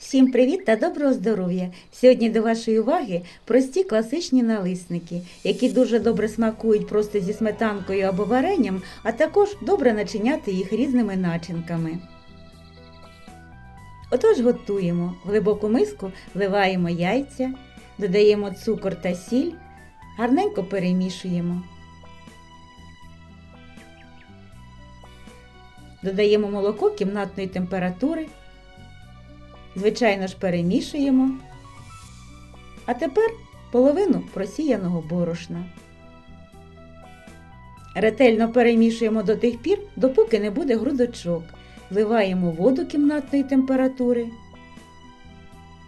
Всім привіт та доброго здоров'я! Сьогодні до вашої уваги прості класичні налисники, які дуже добре смакують просто зі сметанкою або варенням, а також добре начиняти їх різними начинками. Отож готуємо. В глибоку миску вливаємо яйця, додаємо цукор та сіль, гарненько перемішуємо. Додаємо молоко кімнатної температури. Звичайно ж перемішуємо. А тепер половину просіяного борошна. Ретельно перемішуємо до тих пір, допоки не буде грудочок. Вливаємо воду кімнатної температури.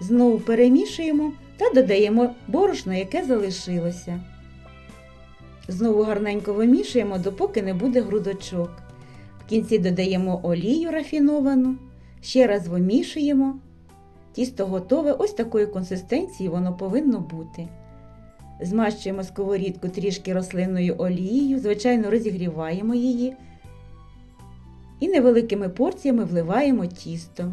Знову перемішуємо та додаємо борошно, яке залишилося. Знову гарненько вимішуємо, допоки не буде грудочок. В кінці додаємо олію рафіновану. Ще раз вимішуємо. Тісто готове, ось такої консистенції воно повинно бути. Змащуємо сковорідку трішки рослинною олією, звичайно, розігріваємо її і невеликими порціями вливаємо тісто.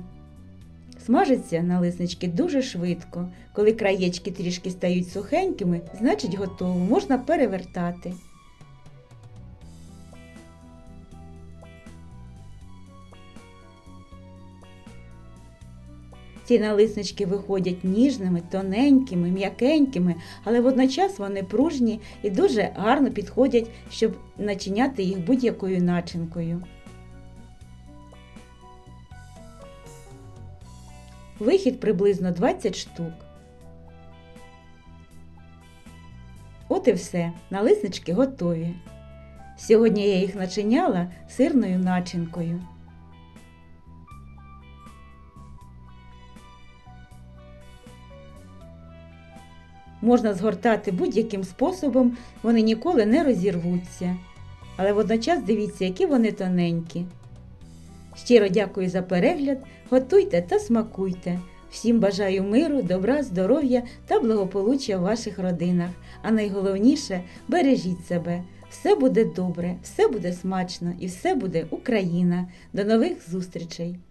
Смажаться налиснички дуже швидко. Коли краєчки трішки стають сухенькими, значить готово, можна перевертати. Ці налиснички виходять ніжними, тоненькими, м'якенькими, але водночас вони пружні і дуже гарно підходять, щоб начиняти їх будь-якою начинкою. Вихід приблизно 20 штук. От і все, налиснички готові. Сьогодні я їх начиняла сирною начинкою. Можна згортати будь-яким способом, вони ніколи не розірвуться. Але водночас дивіться, які вони тоненькі. Щиро дякую за перегляд, готуйте та смакуйте. Всім бажаю миру, добра, здоров'я та благополуччя в ваших родинах. А найголовніше бережіть себе. Все буде добре, все буде смачно і все буде Україна. До нових зустрічей!